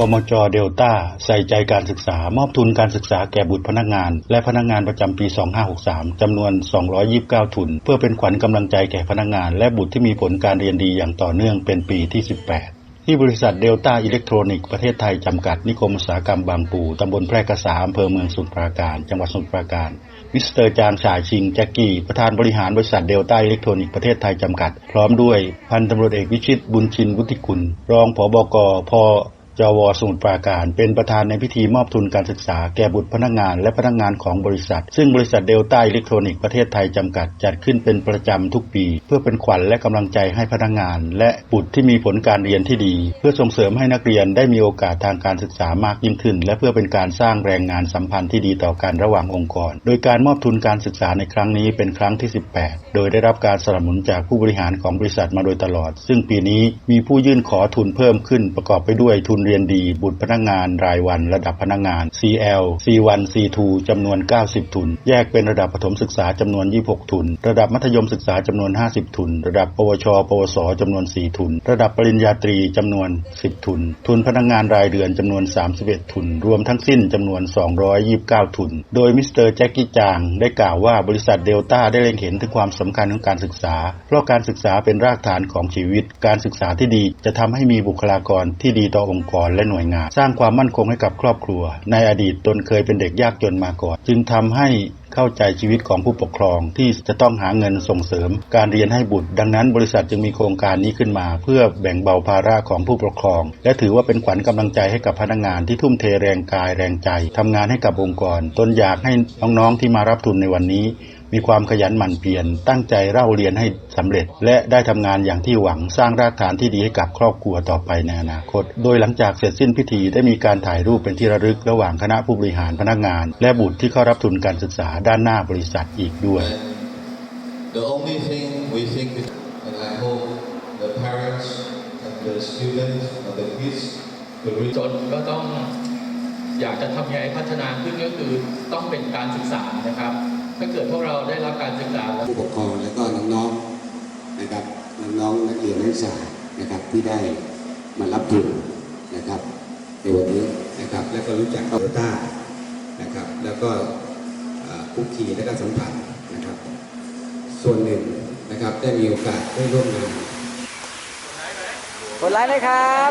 วมจเดลต้าใส่ใจการศึกษามอบทุนการศึกษาแก่บุตรพนักงาน และพนักงานประจำปี 2563 จำนวน 229 ทุน เพื่อเป็นขวัญกำลังใจแก่พนักงาน และบุตรที่มีผลการเรียนดีอย่างต่อเนื่องเป็นปีที่ 18ที่บริษัทเดลต้าอิเล็กทรอนิกส์ประเทศไทย จำกัด นิคมอุตสาหกรรมบางปู ตำบลแพร่กษาอำเภอเมืองสมุทรปราการ จังหวัดสมุทรปราการ มิสเตอร์จางฉายชิง แจ็กกี้ ประธานบริหารบริษัทเดลต้าอิเล็กทรอนิกส์ประเทศไทย จำกัด พร้อมด้วย พันตำรวจเอกวิชิต บุญชินวุฒิกุล รองผบกพ จวสมุทรปราการ เป็นประธานในพิธีมอบทุนการศึกษาแก่บุตรพนักงานและพนักงานของบริษัท ซึ่งบริษัทเดลต้าอิเล็กทรอนิกส์ประเทศไทยจำกัดจัดขึ้นเป็นประจำทุกปี เพื่อเป็นขวัญและกำลังใจให้พนักงาน และบุตรที่มีผลการเรียนที่ดี เพื่อส่งเสริมให้นักเรียนได้มีโอกาสทางการศึกษามากยิ่งขึ้น และเพื่อเป็นการสร้างแรงงานสัมพันธ์ที่ดีต่อกันระหว่างองค์กร โดยการมอบทุนการศึกษาในครั้งนี้เป็นครั้งที่ 18 โดยได้รับการสนับสนุนจากผู้บริหารของบริษัทมาโดยตลอด ซึ่งปีนี้มีผู้ยื่นขอทุนเพิ่มขึ้นประกอบไปด้วยทุนเรียนดี บุตรพนักงานรายวันระดับพนักงาน CL C1 C2 จำนวน 90 ทุน แยกเป็นระดับประถมศึกษาจำนวน 26 ทุน ระดับมัธยมศึกษาจำนวน 50 ทุน ระดับปวช ปวสจำนวน 4 ทุน ระดับปริญญาตรีจำนวน 10 ทุน ทุนพนักงานรายเดือนจำนวน 31 ทุน รวมทั้งสิ้นจำนวน 229 ทุน โดยมิสเตอร์แจ็คกี้จางได้กล่าวว่าบริษัทเดลต้าได้เล็งเห็นถึงความสำคัญของการศึกษา เพราะการศึกษาเป็นรากฐานของชีวิต การศึกษาที่ดีจะทำให้มีบุคลากรที่ดีต่อองค์กรและหน่วยงาน สร้างความมั่นคงให้กับครอบครัว ในอดีตตนเคยเป็นเด็กยากจนมาก่อน จึงทำให้เข้าใจชีวิตของผู้ปกครองที่จะต้องหาเงินส่งเสริม การเรียนให้บุตร ดังนั้นบริษัทจึงมีโครงการนี้ขึ้นมา เพื่อแบ่งเบาภาระของผู้ปกครอง และถือว่าเป็นขวัญกำลังใจให้กับพนักงานที่ทุ่มเทแรงกายแรงใจทำงานให้กับองค์กร ตนอยากให้น้องๆที่มารับทุนในวันนี้มีความขยันหมั่นเพียรตั้งใจเล่าเรียนให้สำเร็จ และได้ทำงานอย่างที่หวังสร้างรากฐานที่ดีให้กับครอบครัวต่อไปในอนาคต โดยหลังจากเสร็จสิ้นพิธีได้มีการถ่ายรูปเป็นที่ระลึกระหว่างคณะผู้บริหารพนักงาน และบุตรที่เข้ารับทุนการศึกษาด้านหน้าบริษัทอีกด้วย The only thing we think is, and I hope the parents and the students and the kids will reach จนก็ต้องอยากจะทำยังไงพัฒนาขึ้นก็คือต้องเป็นการศึกษานะครับ ถ้าเกิดพวกเราได้รับการศึกษาแล้วผู้ปกครองและก็น้องๆนะครับน้องๆนักเรียนนักศึกษานะครับที่ได้มารับทุนนะครับในวันนี้นะครับและก็รู้จักโตโยต้านะครับแล้วก็เอ่อคุกคีและก็สัมผัสนะครับ ส่วนหนึ่งนะครับได้มีโอกาสได้ร่วมงานกดไลค์เลยครับ